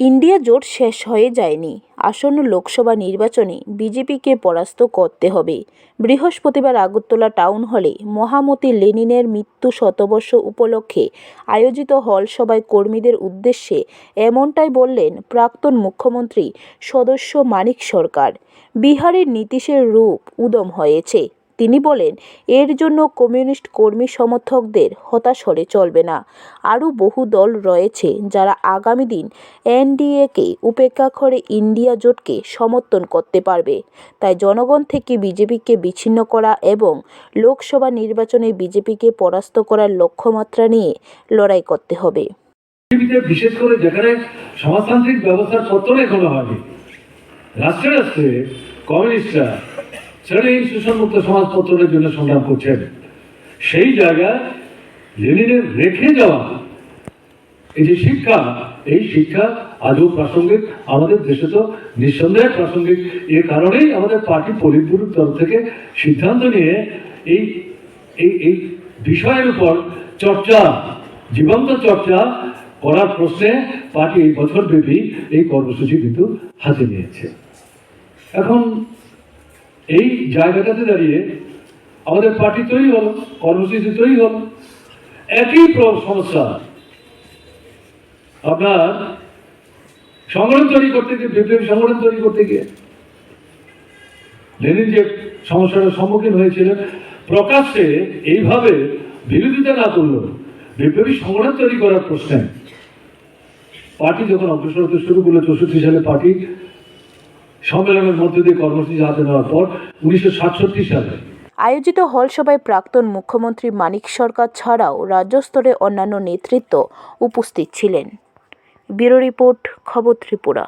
India জোট শেষ হয়ে যায়নি। আসন্ন লোকসভা নির্বাচনে বিজেপিকে পরাস্ত করতে হবে। বৃহস্পতিবার আগরতলা টাউন হলে মহামতি লেনিনের মৃত্যু শতবর্ষ উপলক্ষে আয়োজিত হল সভায় কর্মীদের উদ্দেশ্যে এমনটাই বললেন প্রাক্তন মুখ্যমন্ত্রী সদস্য মানিক সরকার। বিহারের নীতিশের রূপ উদম হয়েছে। তিনি বলেন, এর জন্য কমিউনিস্ট কর্মী সমর্থকদের হতাশ হলে চলবে না। আরও বহু দল রয়েছে যারা আগামী দিন এনডিএকে উপেক্ষা করে ইন্ডিয়া জোটকে সমর্থন করতে পারবে। তাই জনগণ থেকে বিজেপিকে বিচ্ছিন্ন করা এবং লোকসভা নির্বাচনে বিজেপিকে পরাস্ত করার লক্ষ্যমাত্রা নিয়ে লড়াই করতে হবে। বিশেষ করে যেখানে সমাজতান্ত্রিক ব্যবস্থার পত্তন এখনও হয়নি রাষ্ট্রে রাষ্ট্রে কমিউনিস্টরা শ্রেণি শোষণমুক্ত সমাজ পত্তনের জন্য সংগ্রাম করছেন। সেই জায়গায় লেনিনের রেখে যাওয়া এই যে শিক্ষা, এই শিক্ষা আজও প্রাসঙ্গিক, আমাদের দেশে তো নিঃসন্দেহে প্রাসঙ্গিক। এ কারণেই আমাদের পার্টি পরিপূর্ণ তরফ থেকে সিদ্ধান্ত নিয়ে এই এই এই বিষয়ের উপর চর্চা, জীবন্ত চর্চা করার প্রশ্নে পার্টি এই বছর ব্যাপী এই কর্মসূচি কিন্তু হাতে নিয়েছে। এখন এই জায়গাটাতে দাঁড়িয়ে আমাদের পার্টি তৈরি হলো, কর্মসূচি তৈরি হলো। একই সমস্যা। আপনার সংগঠন তৈরি করতে গিয়ে বিপ্লবী সংগঠন তৈরি করতে গিয়ে লেনিন যে সমস্যার সম্মুখীন হয়েছিলেন, প্রকাশ্যে এইভাবে বিরোধিতা না করলেও বিপ্লবী সংগঠন তৈরি করার প্রশ্নে পার্টি যখন অগ্রসর হতে শুরু করল, চৌষট্টি সালে পার্টি সম্মেলনের মধ্য দিয়ে কর্মসূচি হাতে নেওয়ার পর উনিশশো সাতষট্টি সালে আয়োজিত হলসভায় প্রাক্তন মুখ্যমন্ত্রী মানিক সরকার ছাড়াও রাজ্যস্তরে অন্যান্য নেতৃত্ব উপস্থিত ছিলেন। ব্যুরো রিপোর্ট, খবর ত্রিপুরা।